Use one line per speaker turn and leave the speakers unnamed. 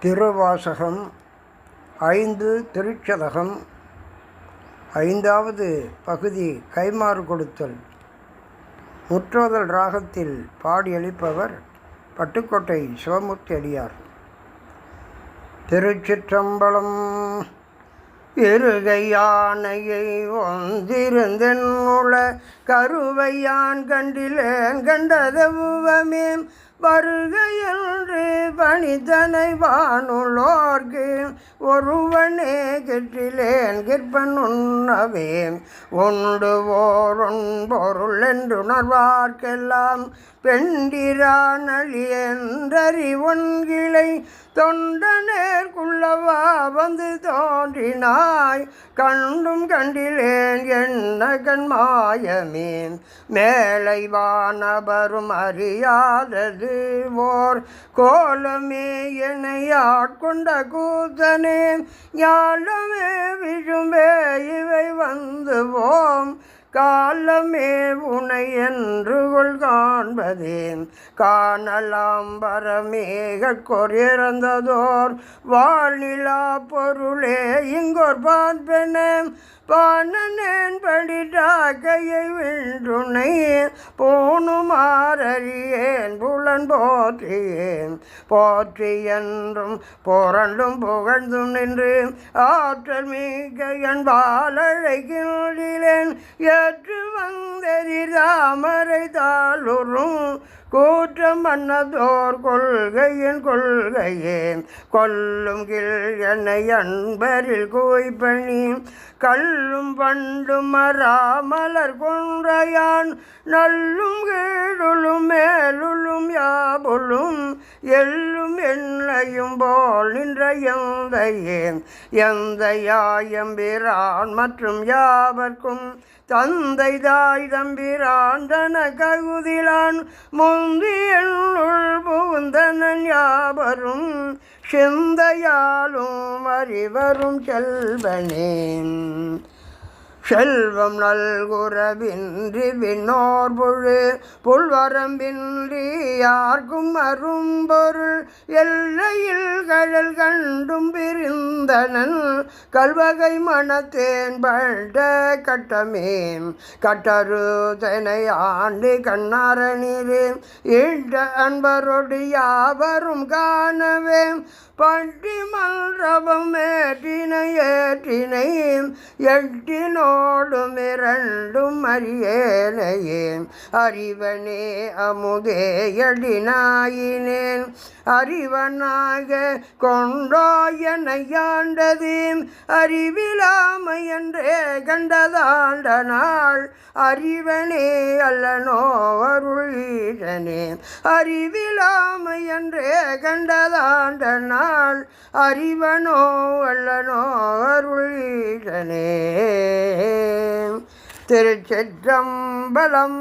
திருவாசகம் ஐந்து திருச்சதகம் ஐந்தாவது பகுதி கைமாறு கொடுத்தல். முற்றோதல் ராகத்தில் பாடியளிப்பவர் பட்டுக்கோட்டை சிவமூர்த்தி அடியார். திருச்சிற்றம்பலம் இருகையானையை கருவையான் கண்டிலேன் கண்டதவுவமே வருகையன்று பணிதனை வானுள்ளோர்க்கு ஒருவனே கெற்றிலேன் கிற்பன் உண்ணவே. உண்டு ஓரொன் பொருள் என்றுணர்வார்க்கெல்லாம் பெண்டிரானழி என்றறி ஒன்கிளை தொண்டனேற்குள்ளவா வந்து தோன்றினாய். கண்டும் கண்டிலேன் என்ன கண்மாயமே. மேலை வானபரும் அறியாதது ஓர் கோலமே என்னை ஆட்கொண்ட கூத்தனே ஞாலமே விழும்பே இவை வந்து போம் காலமே உனை என்று கொள் காண்பதே காணலாம் பரமேக வாழ்நிலா பொருளே இங்கோர் பார்ப்பனே பானனேன் படிட்டாக்கையை வென்றுனை போனுமாறறியேன் புலன் போற்றியேன். போற்றி என்றும் புரண்டும் புகழ்ந்தும் நின்று ஆற்றல் மிக என் பாலழைகின்றேன் ஏற்று வந்தெறி தாமரை தாளுறும் கூற்றம் மன்னதோர் கொள்கையின் கொள்கையே. கொல்லும் கில் என்னை அன்பரில் குவைப்பணி கல்லும் பண்டும் மராமலர் கொன்றையான் நல்லும் கீழுளும் மேலுளும் யாபுளும் எல்லும் என்னையும் போல் நின்ற எந்தையே எந்த யாயம்பிரான் மற்றும் யாவர்க்கும் தந்தை தாய் தம்பிரான் தன ககுதிலான் முந்தி என்னுள் யாவரும் சிந்தையாலும் அறிவரும் செல்வனேன். செல்வம் நல்குறவின்றி விண்ணோர் பொழு புல்வரம்பின்றி யார்க்கும் அரும்பொருள் எல்லையில் கழல் கண்டும் பிரிந்தனன். கல்வகை மனத்தேன் பட்ட கட்டமேன் கட்டரு தனை ஆண்டு கண்ணாரணிரே நீரே இட்ட அன்பரொடு யாவரும் காணவே பட்டி மல்றவம் ஏற்றினை ஏற்றினை எட்டினோ எட்டினோடும் இரண்டும் அறியேனையே அறிவனே அமுதே எடினாயினேன் அறிவனாக கொண்டோயனை அறிவிலாமை என்றே கண்டதாண்ட நாள் அறிவனே அல்லனோ அருளீடனே அறிவிலாமை என்றே கண்டதாண்ட நாள் அறிவனோ அல்லனோ அருள் திருச்செற்றம்பலம்.